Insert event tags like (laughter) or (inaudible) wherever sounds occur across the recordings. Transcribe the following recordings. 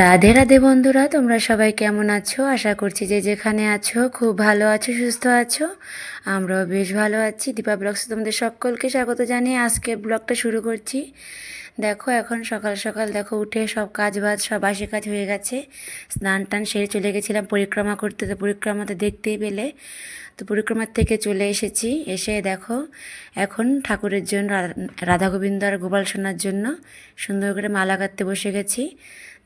রাধে রাধে বন্ধুরা, তোমরা সবাই কেমন আছো? আশা করছি যে যেখানে আছো, খুব ভালো আছো, সুস্থ আছো। আমরাও বেশ ভালো আছি। দীপা ব্লগস তোমাদের সকলকে স্বাগত জানিয়ে আজকে ব্লগটা শুরু করছি। দেখো এখন সকাল সকাল দেখো উঠে সব কাজ বাজ সব বাসি কাজ হয়ে গেছে। স্নান টান সেরে চলে গেছিলাম পরিক্রমা করতে। তো পরিক্রমাতে দেখতেই পেলে। তো পরিক্রমার থেকে চলে এসেছি। এসে দেখো এখন ঠাকুরের জন্য রাধা গোবিন্দ আর গোপাল সোনার জন্য সুন্দর করে মালা গাঁথতে বসে গেছি।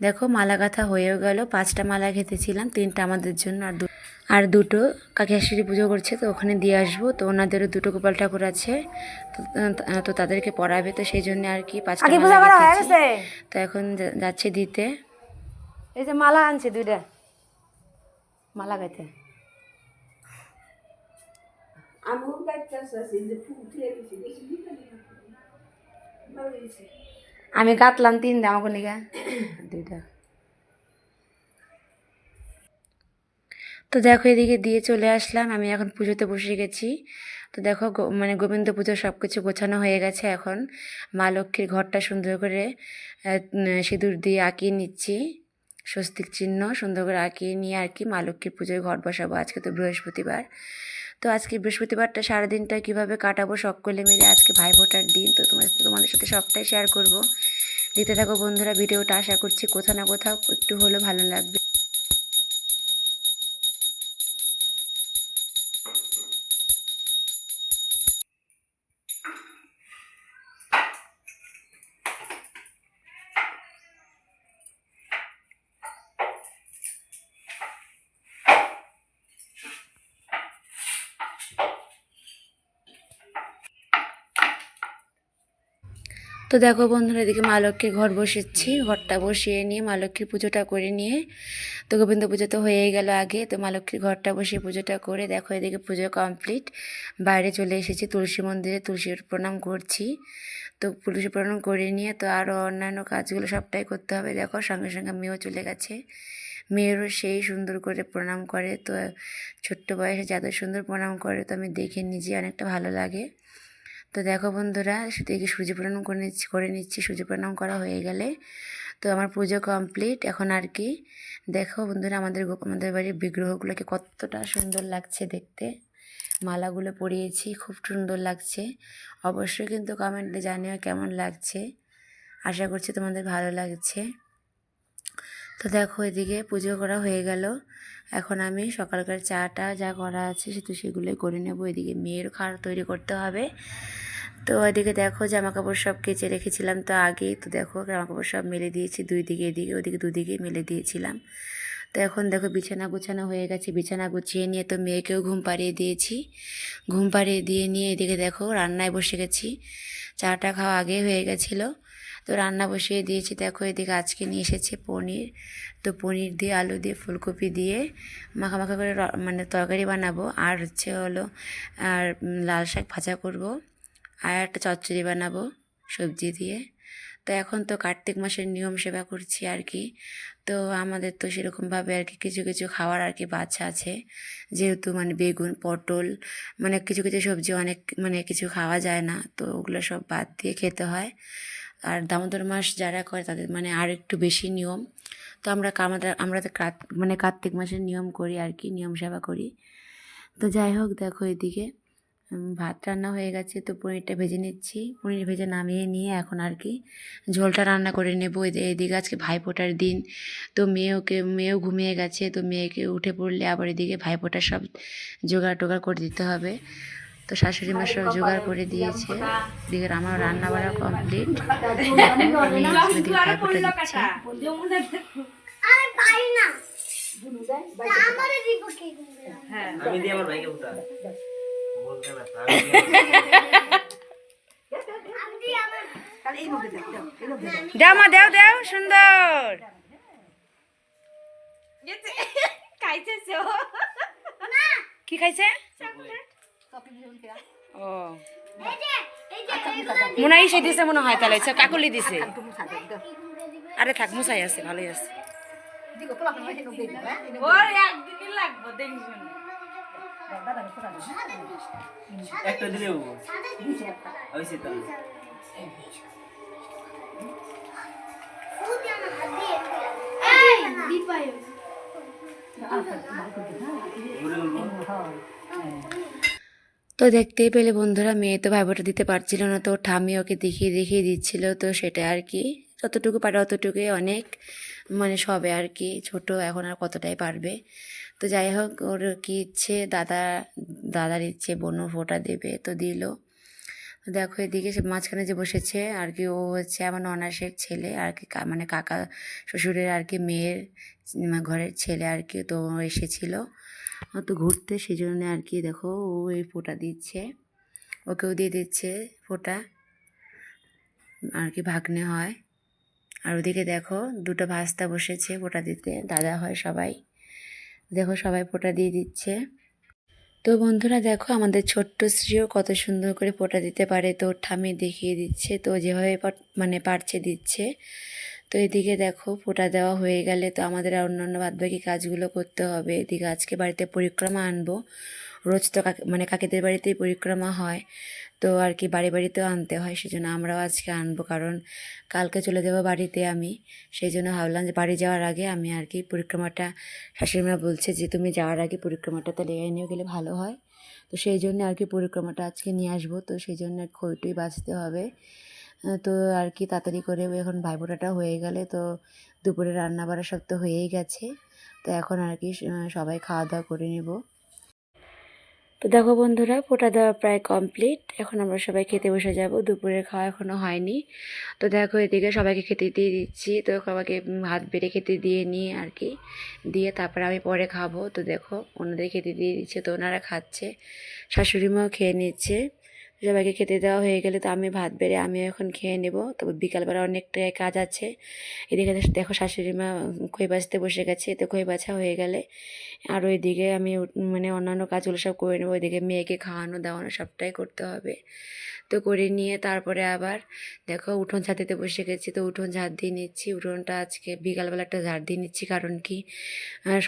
দেখো মালা গাঁথা হয়েও গেল। পাঁচটা মালা খেতেছিলাম তিনটা আমাদের জন্য আর দু আর দুটো কাকি হাসিরি পুজো করছে তো ওখানে দিয়ে আসব। তো ওনাদেরও দুটো গোপাল ঠাকুর আছে তো তাদেরকে পড়াবে তো সেই জন্য আর কি পাঁচটা তো এখন যাচ্ছে দিতে। এই যে মালা আনছে দুইটা। মালা গাইতে। আমি গাঁথলাম তিনটা আমাকে নিগা দুইটা। তো দেখো এদিকে দিয়ে চলে আসলাম, আমি এখন পুজোতে বসে গেছি। তো দেখো মানে গোবিন্দ পুজো সব কিছু গোছানো হয়ে গেছে এখন। মা লক্ষ্মীর ঘরটা সুন্দর করে সিঁদুর দিয়ে আঁকিয়ে নিচ্ছি। স্বস্তিক চিহ্ন সুন্দর করে আঁকিয়ে নিয়ে আর কি মা লক্ষ্মীর পুজোয় ঘর বসাবো আজকে তো বৃহস্পতিবার। তো আজকে বৃহস্পতিবারটা সারাদিনটা কীভাবে কাটাবো সকলে মিলে আজকে ভাই ফোটার দিন, তো তোমার, তোমাদের সাথে সবটাই শেয়ার করব। দিতে থাকো বন্ধুরা, ভিডিওটা আশা করছি কোথাও না কোথাও একটু হলেও ভালো লাগবে। তো দেখো বন্ধুরা, এদিকে মা লক্ষ্মীর ঘর বসেছি। ঘরটা বসিয়ে নিয়ে মা লক্ষ্মীর পুজোটা করে নিয়ে, তো গোবিন্দ পুজো তো হয়েই গেল আগে, তো মা লক্ষ্মীর ঘরটা বসিয়ে পুজোটা করে দেখো এদিকে পুজো কমপ্লিট বাইরে চলে এসেছি তুলসী মন্দিরে, তুলসীর প্রণাম করছি। তো তুলসী প্রণাম করে নিয়ে তো আরও অন্যান্য কাজগুলো সবটাই করতে হবে। দেখো সঙ্গে সঙ্গে মেয়েও চলে গেছে। মেয়েরও সেই সুন্দর করে প্রণাম করে, তো ছোট্ট বয়সে যত সুন্দর প্রণাম করে, তো আমি দেখে নিজে অনেকটা ভালো লাগে। তো দেখো বন্ধুরা, সেদিকে সূর্য প্রণাম করে নিচ্ছি করে নিচ্ছি সূর্য প্রণাম করা হয়ে গেলে। তো আমার পুজো কমপ্লিট এখন আর কি, দেখো বন্ধুরা আমাদের আমাদের বাড়ির বিগ্রহগুলোকে কতটা সুন্দর লাগছে দেখতে। মালাগুলো পরিয়েছি, খুব সুন্দর লাগছে। অবশ্যই কিন্তু কমেন্টে জানিও কেমন লাগছে। আশা করছি তোমাদের ভালো লাগছে। তো দেখো এদিকে পুজো করা হয়ে গেল। এখন আমি সকালকার চাটা যা করা আছে সেটা সেগুলোই করে নেব। এদিকে মেয়ের খাবার তৈরি করতে হবে। তো এদিকে দেখো জামা কাপড় সব কেচে রেখেছিলাম তো আগেই। তো দেখো জামা কাপড় সব মেলে দিয়েছি দুই দিকে এদিকে ওদিকে দুদিকে মেলে দিয়েছিলাম। তো এখন দেখো বিছানা গুছানো হয়ে গেছে। বিছানা গুছিয়ে নিয়ে তো মেয়েকেও ঘুম পাড়িয়ে দিয়েছি। ঘুম পাড়িয়ে দিয়ে নিয়ে এদিকে দেখো রান্নায় বসে গেছি। চাটা খাওয়া আগে হয়ে গেছিল। তো রান্না বসিয়ে দিয়েছি। দেখো এদিকে আজকে নিয়ে এসেছে পনির। তো পনির দিয়ে আলু দিয়ে ফুলকপি দিয়ে মাখা মাখা করে মানে তরকারি বানাবো। আর হচ্ছে হলো, আর লাল শাক ভাজা করব। আর একটা চচ্চড়ি বানাবো সবজি দিয়ে। তো এখন তো কার্তিক মাসের নিয়ম সেবা করছি আর কি। তো আমাদের তো সেরকমভাবে আর কি কিছু কিছু খাওয়ার আর কি বাচ্চা আছে। যেহেতু মানে বেগুন, পটল মানে কিছু কিছু সবজি অনেক মানে কিছু খাওয়া যায় না। তো ওগুলো সব বাদ দিয়ে খেতে হয়। আর দামোদর মাস যারা করে তাদের মানে আর একটু বেশি নিয়ম। তো আমরা আমাদের আমরা তো মানে কার্তিক মাসের নিয়ম করি আর কি, নিয়ম সেবা করি। তো যাই হোক, দেখো এদিকে ভাত রান্না হয়ে গেছে, তো পনিরটা ভেজে নিচ্ছি। পনির ভেজে নামিয়ে নিয়ে এখন আর কি ঝোলটা রান্না করে নেব। এদি- এদিকে আজকে ভাইফোঁটার দিন, তো মেয়েওকে মেয়েও ঘুমিয়ে গেছে, তো মেয়েকে উঠে পড়লে আবার এদিকে ভাইফোঁটার সব জোগাড় টোগাড় করে দিতে হবে। তো শাশুড়ি মা সব জোগাড় করে দিয়েছে। এদিকে আমার রান্না বাড়া (laughs) কমপ্লিট দেও মা দেও দেও সুন্দর। কি খাইছে? ও। মনে হয় সে দিছে মনে হয় তাহলে আচ্ছা, কাকুলি দিছে আরে থাক মুসাই আছে ভালোই আছে। একটা দিলে হব। হয়েছে তো দেখতেই পেলে বন্ধুরা, মেয়ে তো ভাইবোটা দিতে পারছিল না, তো ঠাম্মি ওকে দেখিয়ে দেখিয়ে দিচ্ছিল, তো সেটা আর কি। যতটুকু পারে অতটুকুই অনেক মানে সবে আর কি, ছোট এখন আর কতটাই পারবে। তো যাই হোক, ওর কি ইচ্ছে, দাদা, দাদার ইচ্ছে, বোনও ফোটা দেবে, তো দিল। দেখো এদিকে সে মাঝখানে যে বসেছে, আর কি ও হচ্ছে আমার ননাসের ছেলে, আর কি মানে কাকা শ্বশুরের আর কি মেয়ের ঘরের ছেলে আর কি, তো এসেছিল। তো ঘুরতে সেই জন্য আর কি দেখো ও এই ফোঁটা দিচ্ছে। ওকেও দিয়ে দিচ্ছে ফোঁটা। আর কি ভাগ্নে হয়। আর ওদিকে দেখো দুটো ভাস্তা বসেছে ফোঁটা দিতে, দাদা হয় সবাই। দেখো সবাই ফোঁটা দিয়ে দিচ্ছে। তো বন্ধুরা দেখো আমাদের ছোট্ট স্ত্রীও কত সুন্দর করে ফোঁটা দিতে পারে। তো ঠামি দেখিয়ে দিচ্ছে। তো যেভাবে মানে পারছে দিচ্ছে। তো এদিকে দেখো, ফোঁটা দেওয়া হয়ে গেলে তো আমাদের আর অন্যান্য বাদবাকি কাজগুলো করতে হবে। এদিকে আজকে বাড়িতে পরিক্রমা আনব। রোজ তো মানে কাকিদের বাড়িতেই পরিক্রমা হয়। তো আর কি বাড়ি বাড়িতেও আনতে হয়, সেজন্য আমরাও আজকে আনব। কারণ কালকে চলে যাব বাড়িতে আমি। সেই জন্য ভাবলাম যে বাড়ি যাওয়ার আগে আমি আর কি পরিক্রমাটা, শাশুড়িমা বলছে যে তুমি যাওয়ার আগে পরিক্রমাটা তাহলে এনে নিয়ে গেলে ভালো হয়। তো সেই জন্য আর কি পরিক্রমাটা আজকে নিয়ে আসব। তো সেই জন্য খইটই বাঁচতে হবে। তো আর কি তাড়াতাড়ি করে এখন ভাইফোঁটাটা হয়ে গেলে তো দুপুরে রান্না বাড়া সব তো হয়েই গেছে। তো এখন আর কি সবাই খাওয়া দাওয়া করে নেব। তো দেখো বন্ধুরা, ফোঁটা দেওয়া প্রায় কমপ্লিট। এখন আমরা সবাই খেতে বসে যাব। দুপুরের খাওয়া এখনও হয়নি। তো দেখো এদিকে সবাইকে খেতে দিয়ে দিচ্ছি। তো সবাইকে হাত বেড়ে খেতে দিয়ে নিয়ে আর কি, দিয়ে তারপরে আমি পরে খাব। তো দেখো ওনাদের খেতে দিয়ে দিচ্ছে, তো ওনারা খাচ্ছে। শাশুড়ি মাও খেয়ে নিচ্ছে। সবাইকে খেতে দেওয়া হয়ে গেলে তো আমি ভাত বেড়ে আমি এখন খেয়ে নেব। তবে বিকালবেলা অনেকটাই কাজ আছে। এদিকে দেখো শাশুড়ি মা খই বাছতে বসে গেছে। তো খই বাছা হয়ে গেলে আর ওইদিকে আমি মানে অন্যান্য কাজগুলো সব করে নেব। ওইদিকে মেয়েকে খাওয়ানো, দাওয়ানো সবটাই করতে হবে। তো করে নিয়ে তারপরে আবার দেখো উঠোন দিতে বসে গেছি। তো উঠোন ঝাড় দিয়ে নিচ্ছি। উঠোনটা আজকে বিকালবেলা একটা ঝাড় দিয়ে নিচ্ছি। কারণ কি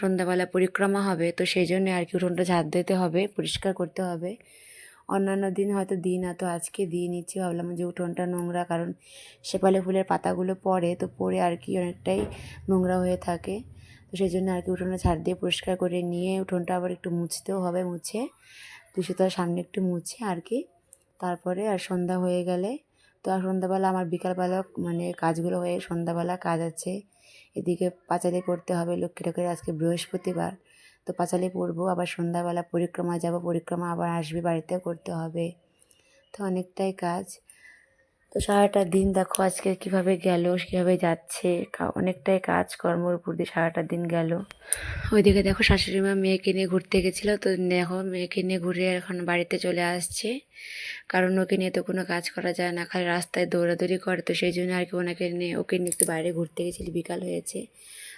সন্ধ্যাবেলা পরিক্রমা হবে। তো সেই জন্য আর কি উঠোনটা ঝাড় দিতে হবে, পরিষ্কার করতে হবে। অন্যান্য দিন হয়তো দিই না, তো আজকে দিয়ে নিচ্ছি। ভাবলাম যে উঠোনটা নোংরা, কারণ শেপালি ফুলের পাতাগুলো পড়ে, তো পড়ে আর কি অনেকটাই নোংরা হয়ে থাকে। তো সেই জন্য আর কি উঠোনটা ঝাড় দিয়ে পরিষ্কার করে নিয়ে উঠোনটা আবার একটু মুছতেও হবে, মুছে। তুষিতার সামনে একটু মুছে আর কি। তারপরে আর সন্ধ্যা হয়ে গেলে, তো আর সন্ধ্যাবেলা আমার বিকালবেলা মানে কাজগুলো হয়ে সন্ধ্যাবেলা কাজ আছে। এদিকে পাঁচালি করতে হবে লক্ষ্মী ঠাকুরের আজকে বৃহস্পতিবার। তো পাঁচালি পড়ব, আবার সন্ধ্যাবেলা পরিক্রমা যাব, পরিক্রমা আবার আসবে বাড়িতে করতে হবে। তো অনেকটাই কাজ। তো সারাটা দিন দেখো আজকে কীভাবে গেল, কীভাবে যাচ্ছে অনেকটাই কাজ কর্মর উপর দিয়ে সারাটা দিন গেল। ওইদিকে দেখো শাশুড়ি মা মেয়েকে নিয়ে ঘুরতে গেছিল, তো দেখো মেয়েকে নিয়ে ঘুরে এখন বাড়িতে চলে আসছে। কারণ ওকে নিয়ে তো কোনো কাজ করা যায় না, খালি রাস্তায় দৌড়াদৌড়ি করে, তো সেই জন্য আর কি ওনাকে নিয়ে ওকে নিয়ে একটু বাইরে ঘুরতে গেছিলি, বিকাল হয়েছে।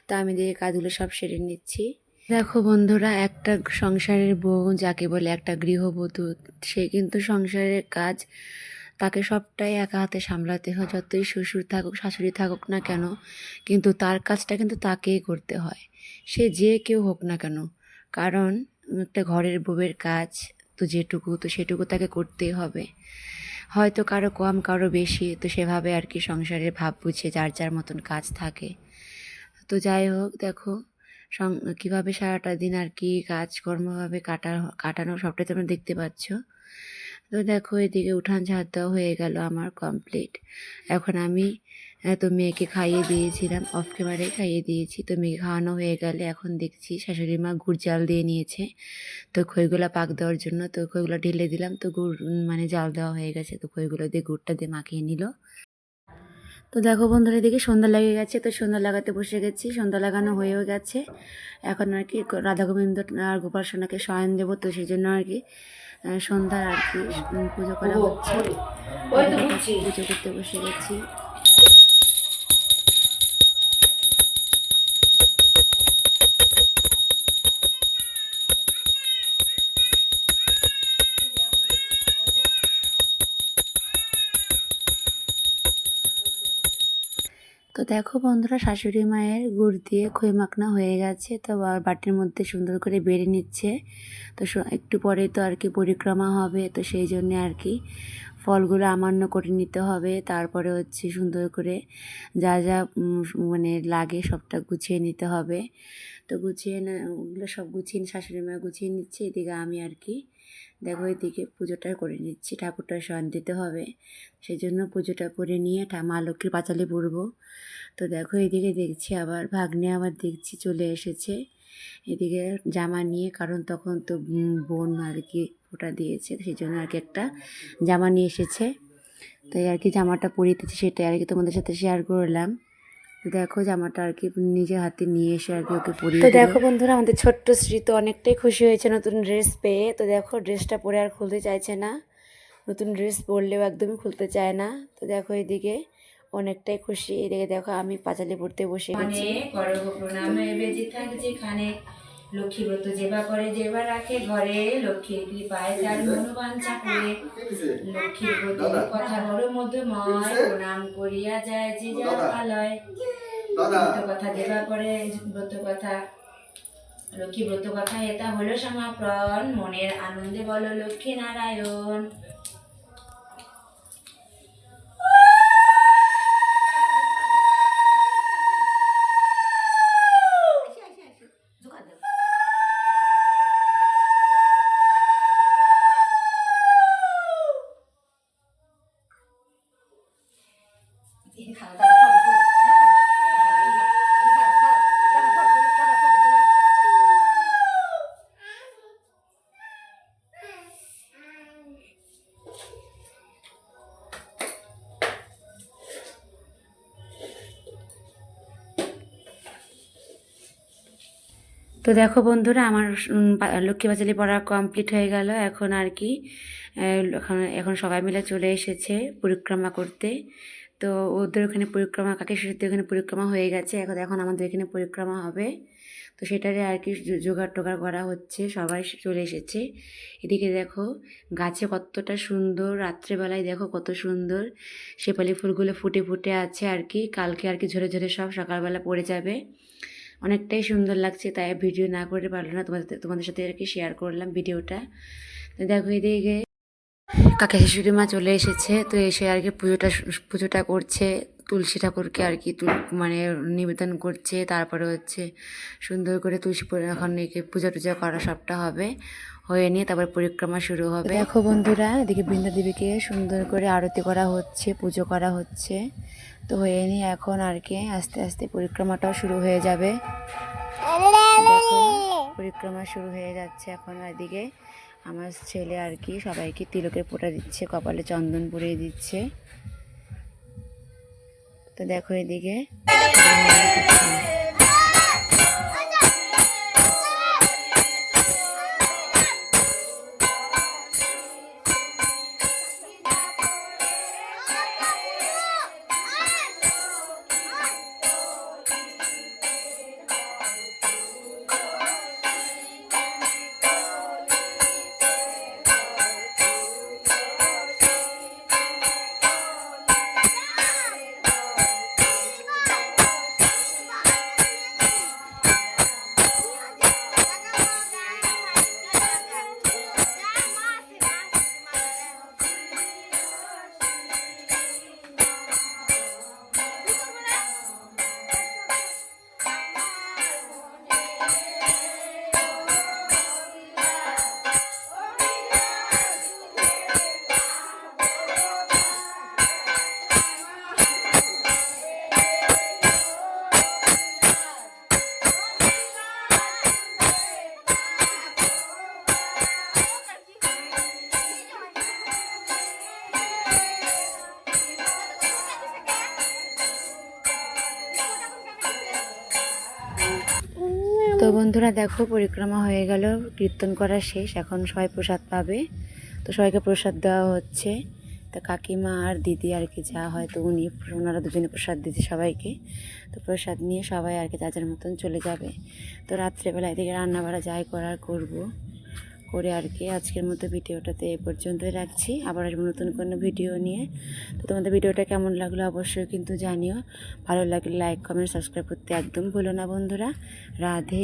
তো আমি দিকে কাজগুলো সব সেরে নিচ্ছি। দেখো বন্ধুরা, একটা সংসারের বউ যাকে বলে একটা গৃহবধূ, সে কিন্তু সংসারের কাজ তাকে সবটাই একা হাতে সামলাতে হয়। যতই শ্বশুর থাকুক, শাশুড়ি থাকুক না কেন, কিন্তু তার কাজটা কিন্তু তাকেই করতে হয়। সে যে কেউ হোক না কেন, কারণ একটা ঘরের বউয়ের কাজ তো যেটুকু, তো সেটুকু তাকে করতেই হবে। হয়তো কারও কম, কারও বেশি, তো সেভাবে আর কি সংসারের ভাব বুঝে যার যার মতন কাজ থাকে। তো যাই হোক, দেখো কীভাবে সারাটা দিন আর কি কাজকর্মভাবে কাটা, কাটানো সবটাই তোমরা দেখতে পাচ্ছ। তো দেখো এদিকে উঠান ঝাড় দেওয়া হয়ে গেল আমার কমপ্লিট এখন আমি তো মেয়েকে খাইয়ে দিয়েছিলাম অফ ক্যামেরায় খাইয়ে দিয়েছি। তো মেয়েকে খাওয়ানো হয়ে গেলে এখন দেখছি শাশুড়ি মা গুড় জাল দিয়ে নিয়েছে। তো খইগুলো পাক দেওয়ার জন্য তো খইগুলো ঢেলে দিলাম। তো গুড় মানে জাল দেওয়া হয়ে গেছে। তো খইগুলো দিয়ে গুড়টা দিয়ে মাখিয়ে নিল। তো দেখো বন্ধুরা এদিকে সন্ধ্যা লেগে গেছে তো সন্ধ্যা লাগাতে বসে গেছি। সন্ধ্যা লাগানো হয়েও গেছে। এখন আর কি রাধা গোবিন্দ আর গোপাল সোনাকে শয়ন দেব তো সেই জন্য আর কি সন্ধ্যার আর কি পুজো করা হচ্ছে। পুজো করতে বসে গেছি। তো দেখো বন্ধুরা, শাশুড়ি মায়ের গুড় দিয়ে খই মাখনা হয়ে গেছে। তো বাটির মধ্যে সুন্দর করে বেড়ে নিচ্ছে। তো একটু পরে তো আর কি পরিক্রমা হবে। তো সেই জন্য আর কি ফলগুলো আমান্য করে নিতে হবে। তারপরে হচ্ছে সুন্দর করে যা যা মানে লাগে সবটা গুছিয়ে নিতে হবে। তো গুছিয়ে না, ওগুলো সব গুছিয়ে শাশুড়ি মা গুছিয়ে নিচ্ছে, এদিকে আমি আর কি, দেখো এদিকে পুজোটা করে নিচ্ছি ঠাকুরটা শয়ন দিতে হবে। সেই জন্য পুজোটা করে নিয়ে মা লক্ষ্মীর পাঁচালি পড়ব তো দেখো এদিকে দেখছি আবার ভাগ্নে আবার দেখছি চলে এসেছে। এদিকে জামা নিয়ে, কারণ তখন তো বোন আর কি ওটা দিয়েছে সেই জন্য আর কি একটা জামা নিয়ে এসেছে। তো আর কি জামাটা পরিতেছি সেটাই আর কি তোমাদের সাথে শেয়ার করলাম। দেখো জামাটা আর কি নিজের হাতে নিয়ে এসে আর কি ওকে পরিয়ে তো দেখো বন্ধুরা আমাদের ছোট্ট শ্রী তো অনেকটাই খুশি হয়েছে নতুন ড্রেস পেয়ে। তো দেখো ড্রেসটা পরে আর খুলতে চাইছে না। নতুন ড্রেস পরলেও একদমই খুলতে চায় না। তো দেখো এদিকে অনেকটাই খুশি। এদিকে দেখো আমি পাঁচালি পড়তে বসে গেছি। করব প্রণামে বেজে থাক যেখানে লক্ষ্মী ব্রত যেবা করে যেবা রাখে ঘরে লক্ষ্মীর কৃপায় তার মনোবাঞ্ছা করে লক্ষ্মীর ব্রত কথা বড় মধ্যময় প্রণাম করিয়া যায় যে যার আলয়। ব্রত কথা যেবা করে ব্রত কথা লক্ষ্মী ব্রত কথা এটা হলো সমাপ্রণ মনের আনন্দে বলো লক্ষ্মী নারায়ণ। তো দেখো বন্ধুরা, আমার লক্ষ্মী বাজালি পড়া কমপ্লিট হয়ে গেল। এখন আর কি এখন এখন সবাই মিলে চলে এসেছে পরিক্রমা করতে। তো ওদের ওখানে পরিক্রমা কাকে শ্বশুরদের ওখানে পরিক্রমা হয়ে গেছে। এখন এখন আমাদের এখানে পরিক্রমা হবে। তো সেটারে আর কি জোগাড় টোগাড় করা হচ্ছে। সবাই চলে এসেছে। এদিকে দেখো, গাছে কতটা সুন্দর, রাত্রেবেলায় দেখো কত সুন্দর। শেপালি ফুলগুলো ফুটে ফুটে আছে আর কি। কালকে আর কি ঝরে ঝরে সব সকালবেলা পড়ে যাবে। অনেকটাই সুন্দর লাগছে, তাই ভিডিও না করে পারল না। তোমাদের তোমাদের সাথে আর কি শেয়ার করলাম ভিডিওটা। তো দেখো এদিকে কাকা শাশুড়ি মা চলে এসেছে, তো এসে আর কি পুজোটা পুজোটা করছে। তুলসী ঠাকুরকে আর কি মানে নিবেদন করছে। তারপরে হচ্ছে সুন্দর করে তুলসী এখন পূজা টুজা করা সবটা হবে। হয়ে নিয়ে তারপর পরিক্রমা শুরু হবে। দেখো বন্ধুরা, এদিকে বৃন্দা দেবীকে সুন্দর করে আরতি করা হচ্ছে, পুজো করা হচ্ছে। তো হয়ে নিয়ে এখন আর কি আস্তে আস্তে পরিক্রমাটাও শুরু হয়ে যাবে। পরিক্রমা শুরু হয়ে যাচ্ছে এখন এদিকে। আমার ছেলে আর কি সবাইকে তিলকের পোটা দিচ্ছে, কপালে চন্দন পরিয়ে দিচ্ছে। তো দেখো এদিকে। বন্ধুরা, দেখো, পরিক্রমা হয়ে গেল, কীর্তন করা শেষ, এখন সবাই প্রসাদ পাবে। তো সবাইকে প্রসাদ দেওয়া হচ্ছে। তো কাকিমা আর দিদি আর কি, যা হয় তো উনি, ওনারা দুজনে প্রসাদ দিচ্ছে সবাইকে। তো প্রসাদ নিয়ে সবাই আর কি যার মতন চলে যাবে। তো রাত্রেবেলা এদিকে রান্না বাড়া যাই করার করব। করে আর কি, আজকের মতো ভিডিওটাতে এ পর্যন্তই রাখছি। আবার আসব নতুন কোনো ভিডিও নিয়ে। তো তোমাদের ভিডিওটা কেমন লাগল অবশ্যই কিন্তু জানিও। ভালো লাগলে লাইক কমেন্ট সাবস্ক্রাইব করতে একদম ভুলো না বন্ধুরা। রাধে।